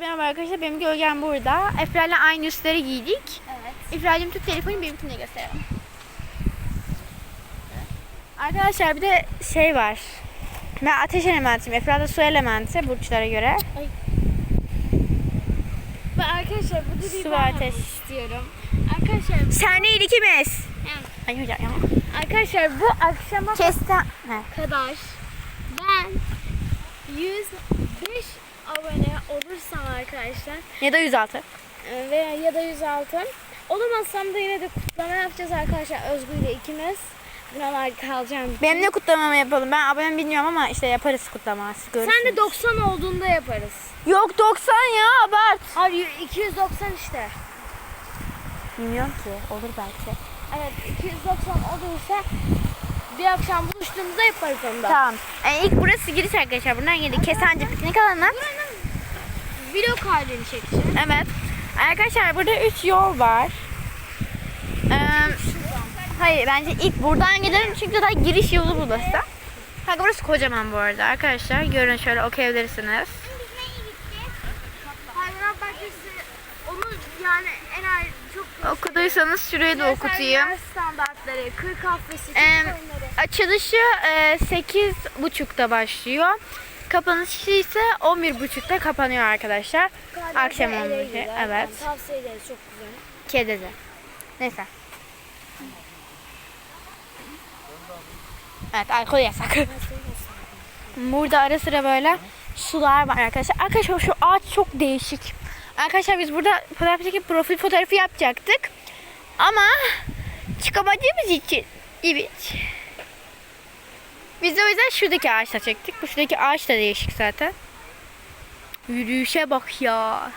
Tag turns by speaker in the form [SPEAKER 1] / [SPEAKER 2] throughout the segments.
[SPEAKER 1] Merhaba arkadaşlar benim gölgem burada. Efra'yla aynı üstleri giydik.
[SPEAKER 2] Evet.
[SPEAKER 1] İfra'cığım tut telefonu benimkini de gösterelim. Arkadaşlar bir de şey var. Ben ateş elementiyim. Efra da su elementi burçlara göre.
[SPEAKER 2] Ve arkadaşlar burada bir
[SPEAKER 1] Su
[SPEAKER 2] ben
[SPEAKER 1] ateş.
[SPEAKER 2] istiyorum. Arkadaşlar,
[SPEAKER 1] Sen değil ikimiz.
[SPEAKER 2] Evet.
[SPEAKER 1] Hayır ya. ya.
[SPEAKER 2] arkadaşlar bu akşama
[SPEAKER 1] Kesten. He.
[SPEAKER 2] kadar ben 105 abone olursam arkadaşlar
[SPEAKER 1] Ya da 106.
[SPEAKER 2] e, veya ya da 106 olamazsam da yine de kutlama yapacağız arkadaşlar Özgür ile ikimiz. Buralar kalacağım.
[SPEAKER 1] Benim ne kutlamamı yapalım? Ben abone bilmiyorum ama işte yaparız kutlama. Siz
[SPEAKER 2] Sen de 90 olduğunda yaparız.
[SPEAKER 1] Yok 90 ya abart.
[SPEAKER 2] Hayır 290 işte.
[SPEAKER 1] Bilmiyorum ki. Olur belki.
[SPEAKER 2] Evet 290 olursa bir akşam buluştuğumuzda yaparız onu da.
[SPEAKER 1] Tamam. Yani ilk burası giriş arkadaşlar. Buradan girdik. Kesenci piknik alanı.
[SPEAKER 2] Vlog halini çekeceğim.
[SPEAKER 1] Evet. Arkadaşlar burada üç yol var. Ee, hayır bence ilk buradan gidelim çünkü daha giriş yolu burası. Kanka burası kocaman bu arada arkadaşlar. Görün şöyle okuyabilirsiniz.
[SPEAKER 2] Hayvanat bahçesi onu yani
[SPEAKER 1] Okuduysanız şurayı da okutayım.
[SPEAKER 2] Standartları, kır kafesi, çocuk
[SPEAKER 1] Ee, açılışı e, 8.30'da başlıyor. Kapanışı ise 11.30'da kapanıyor arkadaşlar.
[SPEAKER 2] Galiba
[SPEAKER 1] akşam
[SPEAKER 2] da
[SPEAKER 1] olmuş,
[SPEAKER 2] Ereğli'de.
[SPEAKER 1] evet.
[SPEAKER 2] Yani tavsiye ederiz çok güzel.
[SPEAKER 1] Kedede. Neyse. Evet alkol yasak. Burada ara sıra böyle sular var arkadaşlar. Arkadaşlar şu ağaç çok değişik. Arkadaşlar biz burada fotoğraf çekip profil fotoğrafı yapacaktık. Ama çıkamadığımız için evet. Biz de o yüzden şuradaki ağaçta çektik. Bu şuradaki ağaç da değişik zaten. Yürüyüşe bak ya.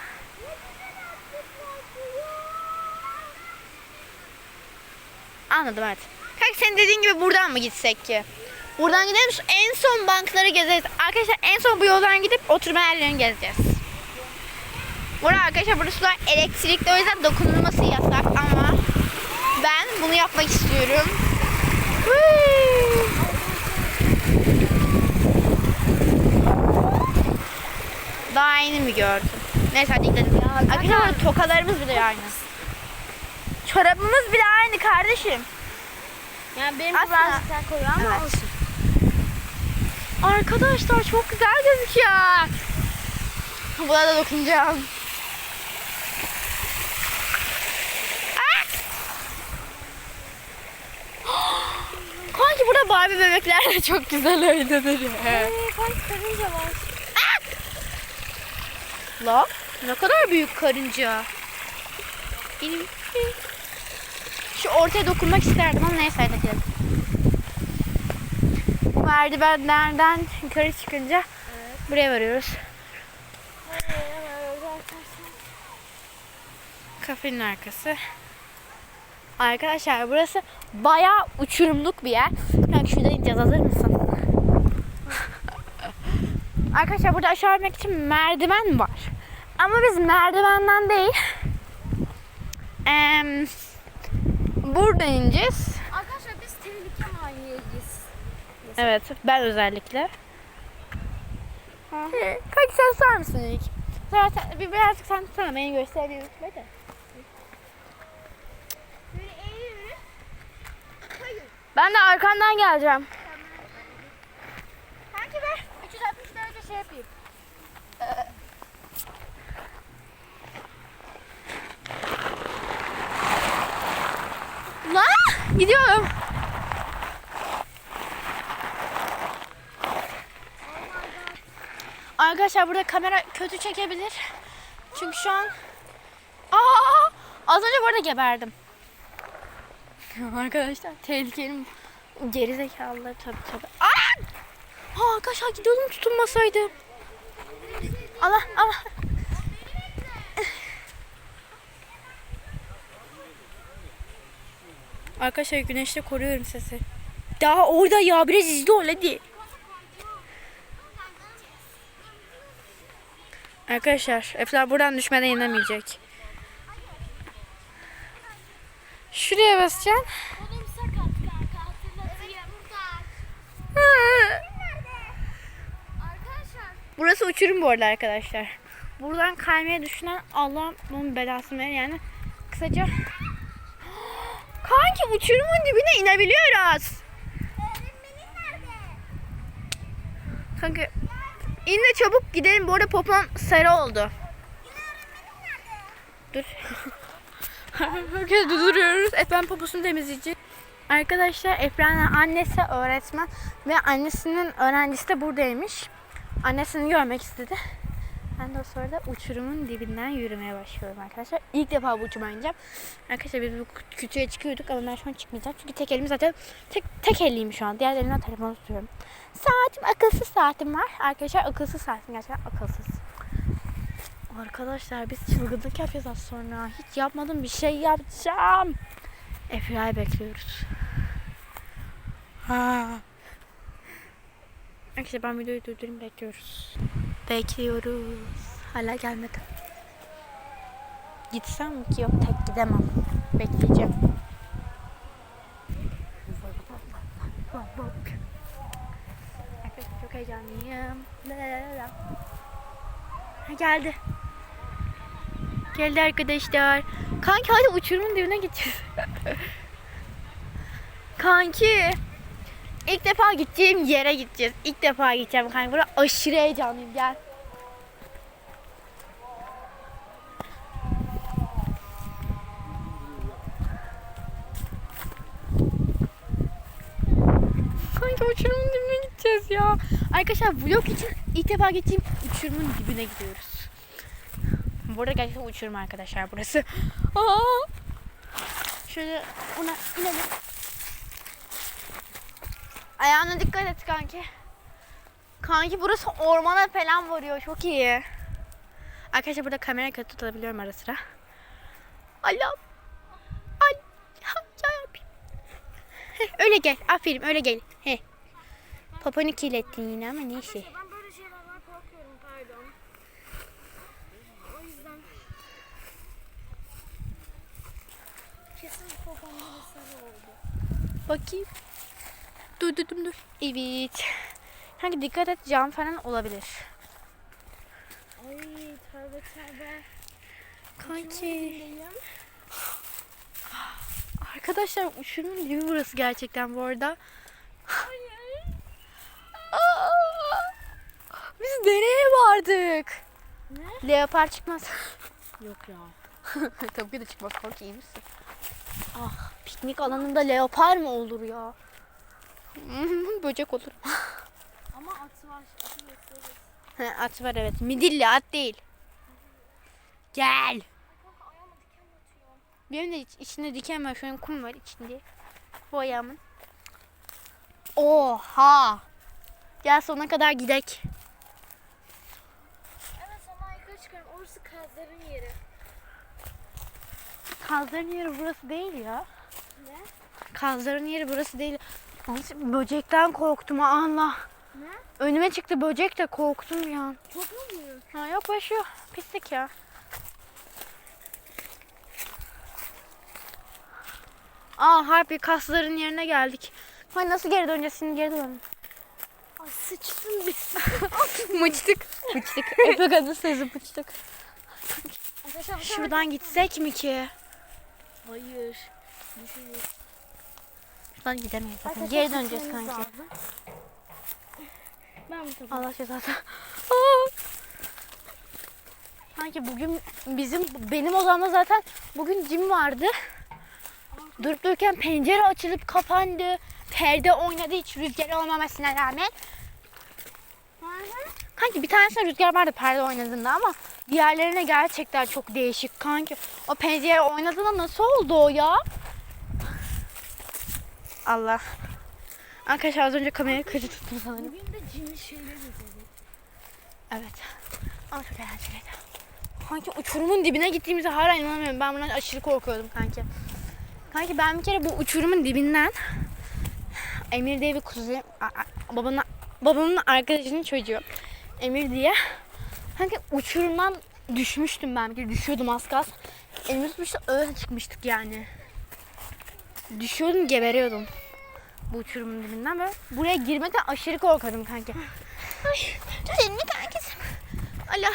[SPEAKER 1] Anladım evet. Kanka senin dediğin gibi buradan mı gitsek ki? Buradan gidelim en son bankları gezeriz. Arkadaşlar en son bu yoldan gidip oturma yerlerini gezeceğiz. Burada arkadaşlar sular elektrikli o yüzden dokunulması yasak ama ben bunu yapmak istiyorum. Daha yeni mi gördüm? Neyse hadi gidelim. Arkadaşlar burada tokalarımız bile aynı. Çorabımız bile aynı kardeşim.
[SPEAKER 2] Yani benim
[SPEAKER 1] Aslında-
[SPEAKER 2] birazcık daha koyu ama
[SPEAKER 1] Evet.
[SPEAKER 2] olsun.
[SPEAKER 1] Arkadaşlar çok güzel gözüküyor. Buna da dokunacağım. Ah! Kanki burada Barbie bebekler de çok güzel oynanır.
[SPEAKER 2] Ee, kanka karınca var.
[SPEAKER 1] La ne kadar büyük karınca. Benim. Şu ortaya dokunmak isterdim ama neyse hadi gidelim. Merdivenlerden yukarı çıkınca buraya varıyoruz. Kafenin arkası. Arkadaşlar burası bayağı uçurumluk bir yer. Kanka şuradan ineceğiz hazır mısın? Arkadaşlar burada aşağı inmek için merdiven var. Ama biz merdivenden değil. em, buradan ineceğiz.
[SPEAKER 2] Arkadaşlar biz tehlike mahalleyiz.
[SPEAKER 1] Evet ben özellikle. Kanki sen tutar mısın ilk? Zaten bir birazcık sen tutsana beni gösteriyorsun. Hadi.
[SPEAKER 2] Böyle eğilir. Hayır.
[SPEAKER 1] Ben de arkandan geleceğim.
[SPEAKER 2] Kanki ver. 360 derece şey yapayım.
[SPEAKER 1] La gidiyorum. Arkadaşlar burada kamera kötü çekebilir. Çünkü şu an Aa, az önce burada geberdim. Arkadaşlar tehlikeli gerizekalılar tabii tabii. Aa! Aa, arkadaşlar gidiyordum tutunmasaydı. Allah Allah. Arkadaşlar güneşte koruyorum sesi. Daha orada ya biraz izle ol hadi. Arkadaşlar Efla buradan düşmeden inemeyecek. Şuraya basacaksın.
[SPEAKER 2] Oğlum sakat kanka hatırlatayım. Arkadaşlar
[SPEAKER 1] Burası uçurum bu arada arkadaşlar. buradan kaymaya düşünen Allah onun belasını verir yani. Kısaca Kanki uçurumun dibine inebiliyoruz. Kanka in de çabuk gidelim. Bu arada popon sarı oldu. Dur. Herkes duruyoruz. Efren poposunu temizleyecek. Arkadaşlar Efren'in annesi öğretmen ve annesinin öğrencisi de buradaymış. Annesini görmek istedi. Ben de o sırada uçurumun dibinden yürümeye başlıyorum arkadaşlar. İlk defa bu uçuruma ineceğim. Arkadaşlar biz bu kütüğe çıkıyorduk ama ben şu an çıkmayacağım. Çünkü tek elim zaten tek, tek elliyim şu an. Diğer elimden telefonu tutuyorum. Saatim akılsız saatim var. Arkadaşlar akılsız saatim gerçekten akılsız. Arkadaşlar biz çılgınlık yapacağız az sonra. Hiç yapmadım bir şey yapacağım. FBI bekliyoruz. Ha. Arkadaşlar ben videoyu durdurayım bekliyoruz. Bekliyoruz. Hala gelmedi. Gitsem ki yok tek gidemem. Bekleyeceğim. Çok heyecanlıyım. Geldi. Geldi arkadaşlar. Kanki hadi uçurumun dibine gideceğiz. Kanki. İlk defa gideceğim yere gideceğiz. İlk defa gideceğim kanka. Burada aşırı heyecanlıyım. Gel. Kanka uçurumun dibine gideceğiz ya. Arkadaşlar vlog için ilk defa gideceğim uçurumun dibine gidiyoruz. Bu arada gerçekten uçurum arkadaşlar burası. Aa! Şöyle ona inelim. Ayağına dikkat et kanki. Kanki burası ormana falan varıyor. Çok iyi. Arkadaşlar burada kamera kötü tutabiliyorum ara sıra. Allah'ım. Ay. Öyle gel. Aferin öyle gel. He. Papanı kirlettin yine ama neyse.
[SPEAKER 2] Ben böyle şeylerden korkuyorum pardon. O yüzden. Kesin popomda bir sarı oldu.
[SPEAKER 1] Bakayım. Dur dur dur. dur. Evet. Kanka dikkat et cam falan olabilir.
[SPEAKER 2] Ay tövbe tövbe.
[SPEAKER 1] Kanki. Arkadaşlar uçurumun dibi burası gerçekten bu arada. Biz nereye vardık?
[SPEAKER 2] Ne?
[SPEAKER 1] Leopar çıkmaz.
[SPEAKER 2] Yok ya.
[SPEAKER 1] Tabii ki de çıkmaz. Kork iyi misin? Ah piknik alanında leopar mı olur ya? Böcek olur.
[SPEAKER 2] Ama at var. Atı bekleriz.
[SPEAKER 1] He, at var evet. Midilli at değil. Gel. Benim de iç- içinde diken var. Şu an kum var içinde. Bu ayağımın. Oha. Gel sonuna kadar gidek.
[SPEAKER 2] Evet ama yukarı çıkıyorum. Orası kazların yeri.
[SPEAKER 1] Kazların yeri burası değil ya.
[SPEAKER 2] Ne?
[SPEAKER 1] Kazların yeri burası değil. Böcekten korktum Allah.
[SPEAKER 2] Ne?
[SPEAKER 1] Önüme çıktı böcek de korktum ya.
[SPEAKER 2] Çok mu büyük?
[SPEAKER 1] Ha, yok be şu pislik ya. Aa harbi kasların yerine geldik. Hay nasıl geri döneceğiz şimdi geri dön.
[SPEAKER 2] Ay sıçtın biz.
[SPEAKER 1] Mıçtık. Mıçtık. Efe kadın sözü mıçtık. Şuradan gitsek mi ki?
[SPEAKER 2] Hayır. Düşünün.
[SPEAKER 1] Şuradan gidemeyiz zaten.
[SPEAKER 2] Arkadaşlar
[SPEAKER 1] Geri döneceğiz kanki.
[SPEAKER 2] lazım. Ben mi tabii?
[SPEAKER 1] Allah cezası. Sanki bugün bizim benim odamda zaten bugün cim vardı. Durup dururken pencere açılıp kapandı. Perde oynadı hiç rüzgar olmamasına rağmen.
[SPEAKER 2] Hı hı.
[SPEAKER 1] Kanki bir tanesinde rüzgar vardı perde oynadığında ama diğerlerine gerçekten çok değişik kanki. O pencere oynadığında nasıl oldu o ya? Allah. Arkadaşlar az önce kamerayı kötü tuttum sanırım.
[SPEAKER 2] Bugün de cinli şeyler izledik.
[SPEAKER 1] Evet. Ama çok eğlenceliydi. Kanki uçurumun dibine gittiğimize hala inanamıyorum. Ben bundan aşırı korkuyordum kanki. Kanki ben bir kere bu uçurumun dibinden Emir diye bir kuzenim, babanın, babamın arkadaşının çocuğu. Emir diye. Sanki uçurumdan düşmüştüm ben bir. Düşüyordum az kalsın. Elimi tutmuştu öyle çıkmıştık yani. Düşüyordum geberiyordum. Bu uçurumun dibinden böyle. Buraya girmekten aşırı korkadım kanki. Ay, senin kankisim. Ala.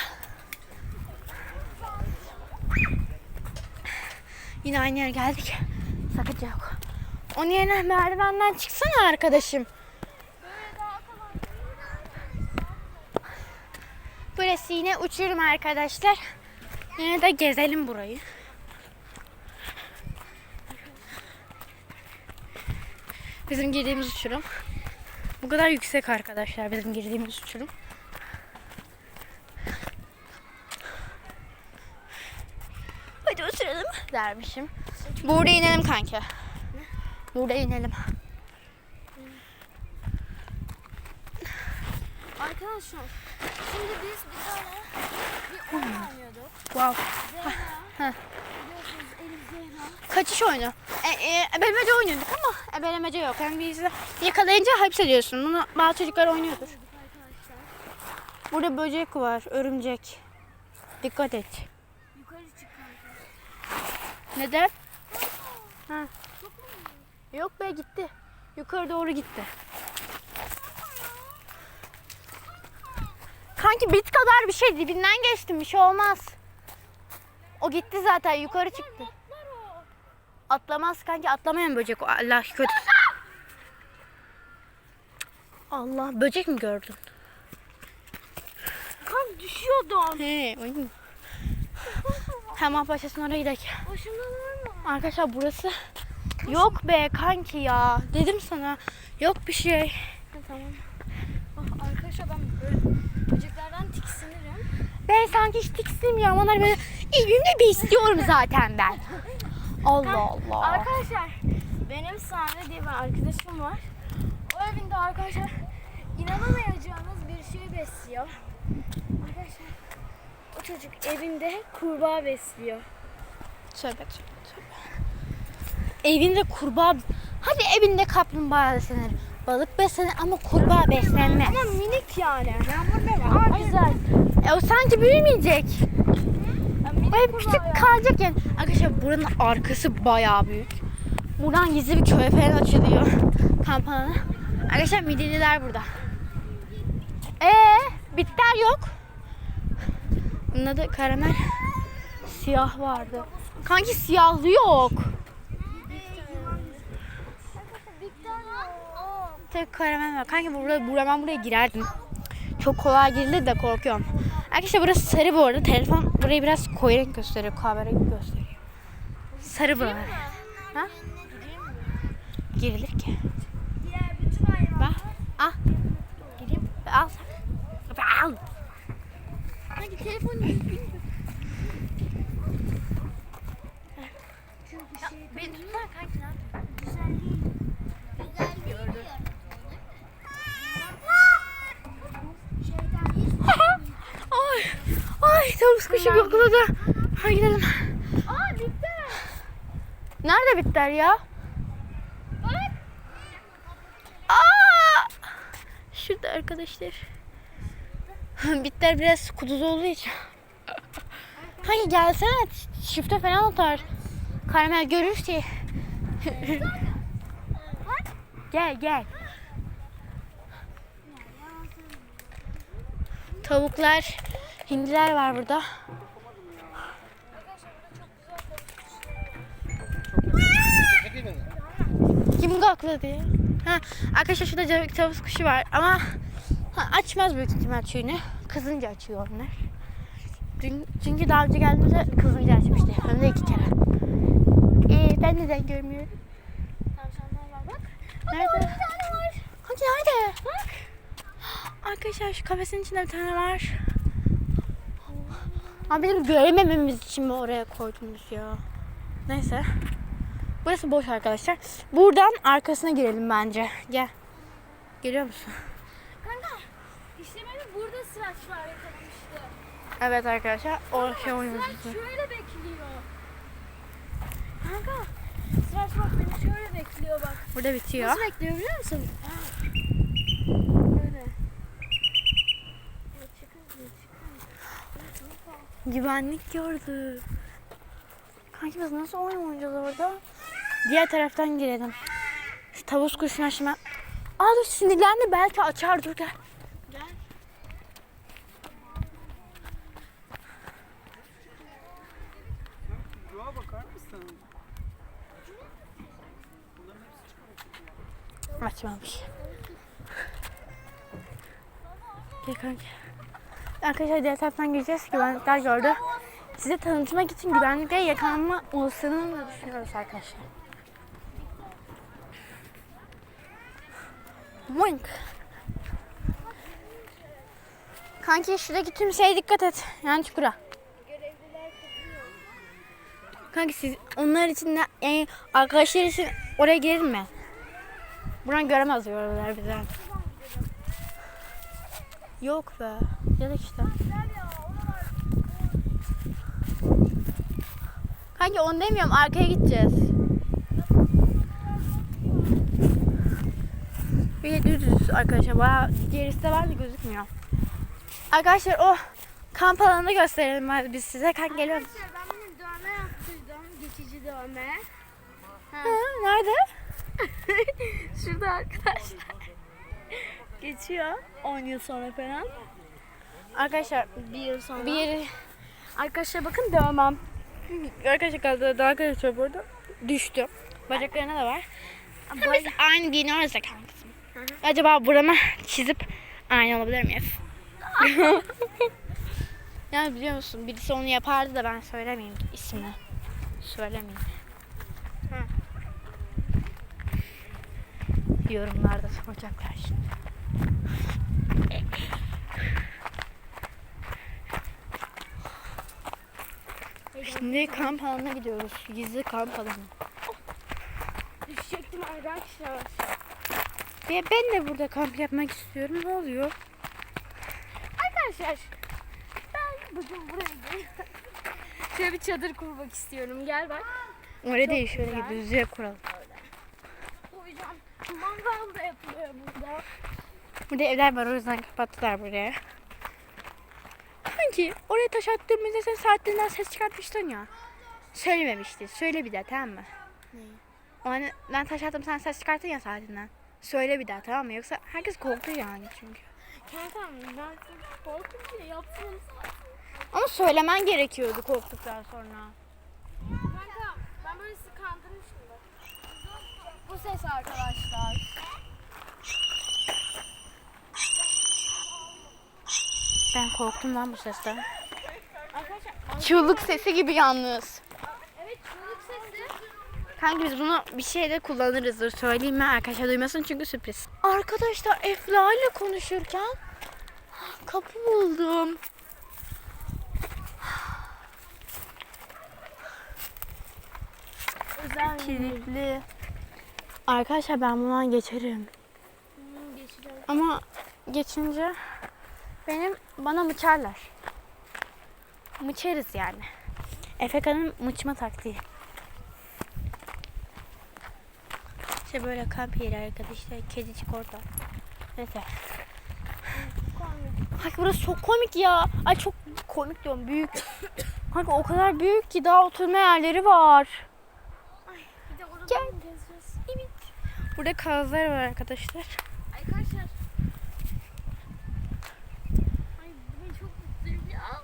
[SPEAKER 1] Yine aynı yere geldik. Sakınca yok. Onun yerine merdivenden çıksana arkadaşım. Burası yine uçurum arkadaşlar. Yine de gezelim burayı. Bizim girdiğimiz uçurum. Bu kadar yüksek arkadaşlar bizim girdiğimiz uçurum. Hadi oturalım dermişim. Burada inelim kanka. Burada inelim.
[SPEAKER 2] Arkadaşlar şimdi biz bir tane bir oyun oynuyorduk.
[SPEAKER 1] Wow.
[SPEAKER 2] Zehra. Biliyorsunuz Elif Zehra.
[SPEAKER 1] Kaçış oyunu. E, e, ebelemece oynuyorduk ama ebelemece yok. Yani biz de yakalayınca hapsediyorsun. Bunu bazı çocuklar oynuyordur. Burada böcek var, örümcek. Dikkat et.
[SPEAKER 2] yukarı çık kanka.
[SPEAKER 1] Neden? Ha. Yok be gitti. Yukarı doğru gitti. Kanki bit kadar bir şey dibinden geçtim bir şey olmaz. O gitti zaten yukarı çıktı.
[SPEAKER 2] Atlar o.
[SPEAKER 1] Atlamaz kanki atlamayan böcek o Allah kötü. Allah böcek mi gördün?
[SPEAKER 2] Kanka düşüyordun.
[SPEAKER 1] He oyun. Tamam başlasın oraya gidelim. Arkadaşlar burası yok be kanki ya. Dedim sana yok bir şey.
[SPEAKER 2] Ha, tamam. Ah, arkadaşlar ben böyle böceklerden tiksinirim.
[SPEAKER 1] Ben sanki hiç tiksinmiyorum. Onları böyle evimde besliyorum zaten ben. Allah Allah.
[SPEAKER 2] Arkadaşlar benim Sare diye bir arkadaşım var. O evinde arkadaşlar inanamayacağınız bir şey besliyor. Arkadaşlar o çocuk evinde kurbağa besliyor.
[SPEAKER 1] Tövbe tövbe tövbe. Evinde kurbağa... Hadi evinde kaplumbağa beslenir. Balık beslenir ama kurbağa beslenmez.
[SPEAKER 2] Ama minik yani. Aa güzel.
[SPEAKER 1] E, o sanki büyümeyecek.
[SPEAKER 2] Ya, kurbağa
[SPEAKER 1] küçük
[SPEAKER 2] ya.
[SPEAKER 1] kalacak yani. Arkadaşlar buranın arkası bayağı büyük. Buradan gizli bir köy falan açılıyor. Kamp alanı. Arkadaşlar midilliler burada. Ee, bitter yok. Bunun adı karamel. Siyah vardı. Kanki siyahlı yok. Tek karamel var. Kanki burada, burada ben buraya girerdim. Çok kolay girilir de korkuyorum. Arkadaşlar burası sarı bu arada. Telefon burayı biraz koyu renk gösteriyor. Kahverengi gösteriyor. Sarı buralar. Ha? Girilir ki.
[SPEAKER 2] Diğer bütün hayvanlar.
[SPEAKER 1] Al. Gireyim. Al. Al.
[SPEAKER 2] Hangi telefon
[SPEAKER 1] Beni tutsana kanki. Ay tavus kuşu yokladı. Hadi gidelim.
[SPEAKER 2] Aa bitti.
[SPEAKER 1] Nerede bitler ya? Aa! Şurada arkadaşlar. Bitler biraz kuduz olduğu için. Hani gelsene çifte falan atar. Karamel görür ki. gel gel. Tavuklar, hindiler var burada. Kim gakladı ya? Ha, arkadaşlar şurada tavus kuşu var ama ha, açmaz büyük ihtimal tüyünü. Kızınca açıyor onlar. Dün, çünkü daha önce geldiğimizde kızınca açmıştı. Hem de iki kere. Ee, ben neden görmüyorum?
[SPEAKER 2] Tavşanlar var bak.
[SPEAKER 1] Nerede?
[SPEAKER 2] Bir tane var.
[SPEAKER 1] Hangi nerede? Bak. Arkadaşlar şu kafesin içinde bir tane var. Ama bizim göremememiz için mi oraya koydunuz ya? Neyse. Burası boş arkadaşlar. Buradan arkasına girelim bence. Gel. Geliyor musun?
[SPEAKER 2] Kanka işte beni burada sıraçlar yakalamıştı.
[SPEAKER 1] Evet arkadaşlar. O şey oynuyoruz.
[SPEAKER 2] Sıraç şöyle bekliyor. Kanka Sıraç bak beni şöyle bekliyor bak.
[SPEAKER 1] Burada bitiyor.
[SPEAKER 2] Nasıl bekliyor biliyor musun? Böyle.
[SPEAKER 1] Güvenlik gördü. Kanki biz nasıl oyun oynayacağız orada? Diğer taraftan girelim. Şu tavus kuşunu aşma. Aa dur sinirlendi belki açar dur gel.
[SPEAKER 2] Gel.
[SPEAKER 3] Doğa?
[SPEAKER 1] Açmamış. Gel kanki. Arkadaşlar diğer taraftan gireceğiz. Güvenlikler gördü. Size tanıtmak için güvenliklere yakalanma olasılığını da düşünüyoruz arkadaşlar. Boink. Kanki şuradaki tüm şeye dikkat et. Yani çukura. Kanki siz onlar için de yani arkadaşlar için oraya girelim mi? Buradan göremez oralar bizden. Yok be. Da işte. Kanki onu demiyorum arkaya gideceğiz. Bir düz arkadaşlar bayağı gerisi de var da gözükmüyor. Arkadaşlar o kamp alanını gösterelim hadi biz size. Kanka geliyoruz.
[SPEAKER 2] Arkadaşlar ben benim dövme yaptırdım. Geçici dövme.
[SPEAKER 1] Ha, nerede?
[SPEAKER 2] Şurada arkadaşlar. Geçiyor 10 yıl sonra falan.
[SPEAKER 1] Arkadaşlar
[SPEAKER 2] Bir yıl sonra.
[SPEAKER 1] bir yeri
[SPEAKER 2] Arkadaşlar bakın dövmem.
[SPEAKER 1] arkadaşlar kaldı daha arkadaşlar burada düştü. Bacaklarına da var. Ama biz aynı giyini orası kankasın. Acaba burama çizip aynı olabilir miyiz? yani biliyor musun birisi onu yapardı da ben söylemeyeyim ismini. Söylemeyeyim. Yorumlarda soracaklar şimdi. Şimdi kamp alanına gidiyoruz. Gizli kamp alanı.
[SPEAKER 2] Düşecektim arkadaşlar.
[SPEAKER 1] Ve ben de burada kamp yapmak istiyorum. Ne oluyor?
[SPEAKER 2] Arkadaşlar ben bugün buraya geliyorum. Şöyle bir çadır kurmak istiyorum. Gel bak.
[SPEAKER 1] Oraya değil şöyle
[SPEAKER 2] güzel.
[SPEAKER 1] düzlüğe kuralım.
[SPEAKER 2] Koyacağım. Mangal da yapılıyor burada.
[SPEAKER 1] Burada evler var o yüzden kapattılar buraya. Kanki oraya taş attığımızda sen saatinden ses çıkartmıştın ya. Söylememiştin. Söyle bir daha tamam mı?
[SPEAKER 2] Neyi?
[SPEAKER 1] O hani ben taş attım sen ses çıkarttın ya saatinden. Söyle bir daha tamam mı? Yoksa herkes korktu yani çünkü.
[SPEAKER 2] Kankam ben korktum diye yaptım.
[SPEAKER 1] Ama söylemen gerekiyordu korktuktan sonra.
[SPEAKER 2] Kanka ben böyle sizi kandırmışım da. Bu ses arkadaşlar.
[SPEAKER 1] Ben korktum lan bu sesten. Çığlık sesi gibi yalnız.
[SPEAKER 2] evet çığlık sesi.
[SPEAKER 1] Kanka biz bunu bir şeyde kullanırız. Dur söyleyeyim mi arkadaşlar duymasın çünkü sürpriz. Arkadaşlar Efla ile konuşurken kapı buldum.
[SPEAKER 2] Özel
[SPEAKER 1] Kilitli. Arkadaşlar ben bundan geçerim.
[SPEAKER 2] Hmm.
[SPEAKER 1] Ama geçince benim bana mıçarlar. Mıçarız yani. Efeka'nın mıçma taktiği. İşte böyle kamp yeri arkadaşlar. Kedicik orada. Neyse. Ay burası çok komik ya. Ay çok komik diyorum büyük. Kanka o kadar büyük ki daha oturma yerleri var.
[SPEAKER 2] Bir de
[SPEAKER 1] Gel. Evet. Burada kazlar var. Arkadaşlar.
[SPEAKER 2] Ay bugün çok mutluyum ya.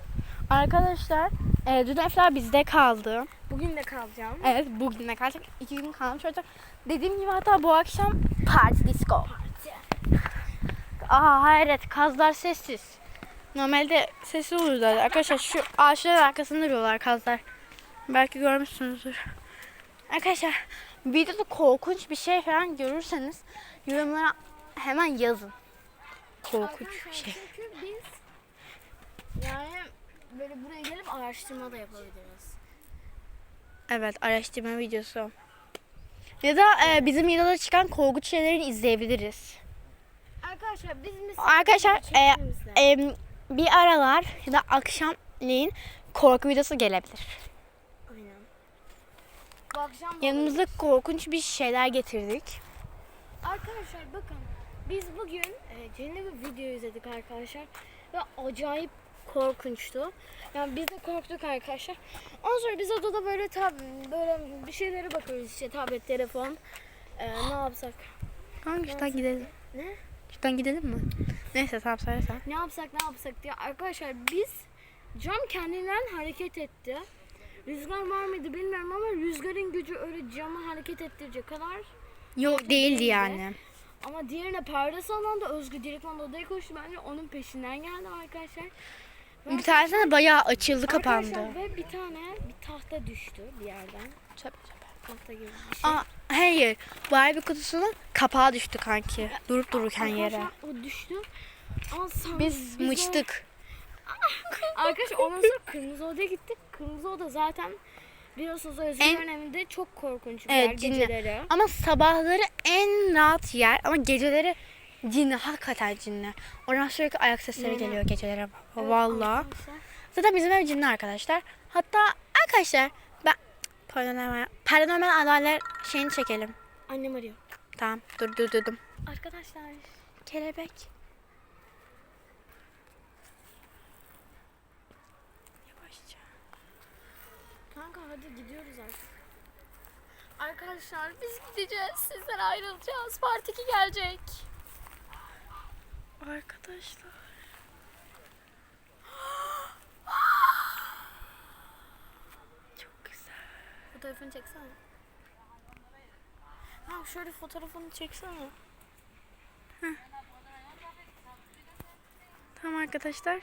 [SPEAKER 1] Arkadaşlar e, dün Efla bizde kaldı.
[SPEAKER 2] Bugün de kalacağım.
[SPEAKER 1] Evet bugün de kalacak. iki gün kalmış olacak. Dediğim gibi hatta bu akşam parti disco. Aa hayret kazlar sessiz. Normalde sessiz olurlar. Arkadaşlar şu ağaçların arkasında duruyorlar kazlar. Belki görmüşsünüzdür. Arkadaşlar videoda korkunç bir şey falan görürseniz yorumlara hemen yazın. Korkunç bir şey.
[SPEAKER 2] Çünkü biz yani böyle buraya gelip araştırma da yapabiliriz.
[SPEAKER 1] Evet araştırma videosu. Ya da e, bizim videoda çıkan korkunç şeyleri izleyebiliriz.
[SPEAKER 2] Arkadaşlar biz mesela
[SPEAKER 1] Arkadaşlar e, Em, bir aralar ya da akşamleyin korku videosu gelebilir.
[SPEAKER 2] Aynen. Bu akşam
[SPEAKER 1] Yanımızda korkunç bir şeyler getirdik.
[SPEAKER 2] Arkadaşlar bakın biz bugün e, Ceren'le bir video izledik arkadaşlar ve acayip korkunçtu. Yani biz de korktuk arkadaşlar. Ondan sonra biz odada böyle tab böyle bir şeylere bakıyoruz işte tablet, telefon. E, ne yapsak?
[SPEAKER 1] Hangi şuradan gidelim?
[SPEAKER 2] Ne?
[SPEAKER 1] Şuradan gidelim mi? Neyse tamam söyle sen.
[SPEAKER 2] Ne yapsak ne yapsak diye arkadaşlar biz cam kendinden hareket etti. Rüzgar var mıydı bilmiyorum ama rüzgarın gücü öyle camı hareket ettirecek kadar
[SPEAKER 1] Yok değildi yani.
[SPEAKER 2] Ama diğerine perde sallandı. Özgü direktman odaya koştu. Ben de onun peşinden geldim arkadaşlar.
[SPEAKER 1] Bir tanesine bayağı açıldı
[SPEAKER 2] Arkadaşlar
[SPEAKER 1] kapandı.
[SPEAKER 2] ve bir tane bir tahta düştü bir yerden. Tahta gibi bir şey.
[SPEAKER 1] Aa, hayır. Barbie kutusunun kapağı düştü kanki. Durup dururken yere.
[SPEAKER 2] Arkadaşlar o düştü. Ama sandım-
[SPEAKER 1] Biz
[SPEAKER 2] de-
[SPEAKER 1] mıçtık.
[SPEAKER 2] Arkadaşlar ondan sonra kırmızı odaya gittik. Kırmızı oda zaten biliyorsunuz Özgür'ün
[SPEAKER 1] En-
[SPEAKER 2] evinde çok korkunç bir
[SPEAKER 1] Evet,
[SPEAKER 2] yer geceleri.
[SPEAKER 1] Ama sabahları en rahat yer ama geceleri cinli. Hakikaten cinli. Oradan sürekli ayak sesleri
[SPEAKER 2] Yani-
[SPEAKER 1] geliyor geceleri.
[SPEAKER 2] Evet, arkadaşlar.
[SPEAKER 1] Zaten bizim ev cinli arkadaşlar. Hatta arkadaşlar ben paranormal, paranormal olaylar şeyini çekelim.
[SPEAKER 2] Annem arıyor.
[SPEAKER 1] Tamam dur dur durdum.
[SPEAKER 2] Arkadaşlar
[SPEAKER 1] Kelebek. Yavaşça.
[SPEAKER 2] kanka hadi gidiyoruz artık. Arkadaşlar biz gideceğiz. Sizden ayrılacağız. Part 2 gelecek.
[SPEAKER 1] Arkadaşlar. Çok güzel.
[SPEAKER 2] Fotoğrafını çeksene. Ha şöyle fotoğrafını çeksene.
[SPEAKER 1] Tamam arkadaşlar.